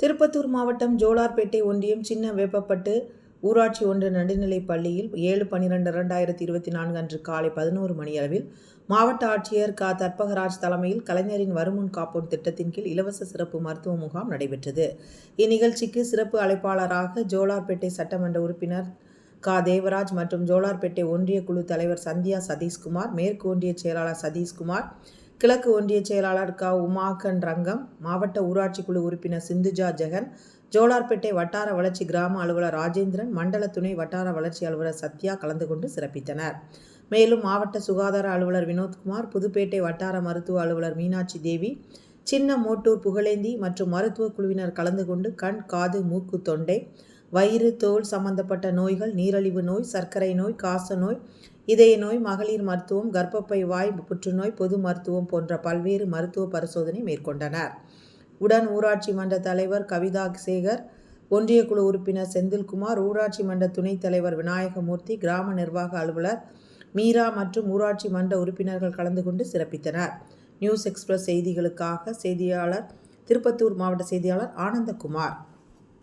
திருப்பத்தூர் மாவட்டம் ஜோலார்பேட்டை ஒன்றியம் சின்ன வேப்பப்பட்டு ஊராட்சி ஒன்று நடுநிலைப் பள்ளியில் ஏழு பன்னிரெண்டு இரண்டாயிரத்தி இருபத்தி நான்கு அன்று காலை பதினோரு மணியளவில் மாவட்ட ஆட்சியர் க. தர்பகராஜ் தலைமையில் கலைஞரின் வருமுன் காப்போன் திட்டத்தின் கீழ் இலவச சிறப்பு மருத்துவ முகாம் நடைபெற்றது. இந்நிகழ்ச்சிக்கு சிறப்பு அழைப்பாளராக ஜோலார்பேட்டை சட்டமன்ற உறுப்பினர் கா. தேவராஜ் மற்றும் ஜோலார்பேட்டை ஒன்றிய குழு தலைவர் சந்தியா சதீஷ்குமார் மேற்கு ஒன்றிய செயலாளர் சதீஷ்குமார் கிழக்கு ஒன்றிய செயலாளர் க. உமாகன் ரங்கம் மாவட்ட ஊராட்சி குழு உறுப்பினர் சிந்துஜா ஜெகன் ஜோலார்பேட்டை வட்டார வளர்ச்சி கிராம அலுவலர் ராஜேந்திரன் மண்டல துணை வட்டார வளர்ச்சி அலுவலர் சத்யா கலந்து கொண்டு சிறப்பித்தனர். மேலும் மாவட்ட சுகாதார அலுவலர் வினோத்குமார் புதுப்பேட்டை வட்டார மருத்துவ அலுவலர் மீனாட்சி தேவி சின்ன மோட்டூர் புகழேந்தி மற்றும் மருத்துவ குழுவினர் கலந்து கொண்டு கண் காது மூக்கு தொண்டை வயிறு தோல் சம்பந்தப்பட்ட நோய்கள் நீரழிவு நோய் சர்க்கரை நோய் காச நோய் இதய நோய் மகளிர் மருத்துவம் கர்ப்பப்பை வாய் புற்றுநோய் பொது மருத்துவம் போன்ற பல்வேறு மருத்துவ பரிசோதனை மேற்கொண்டனர். உடன் ஊராட்சி மன்ற தலைவர் கவிதா சேகர் ஒன்றிய குழு உறுப்பினர் செந்தில்குமார் ஊராட்சி மன்ற துணைத் தலைவர் விநாயகமூர்த்தி கிராம நிர்வாக அலுவலர் மீரா மற்றும் ஊராட்சி மன்ற உறுப்பினர்கள் கலந்து கொண்டு சிறப்பித்தனர். நியூஸ் எக்ஸ்பிரஸ் செய்திகளுக்காக செய்தியாளர் திருப்பத்தூர் மாவட்ட செய்தியாளர் ஆனந்தகுமார்.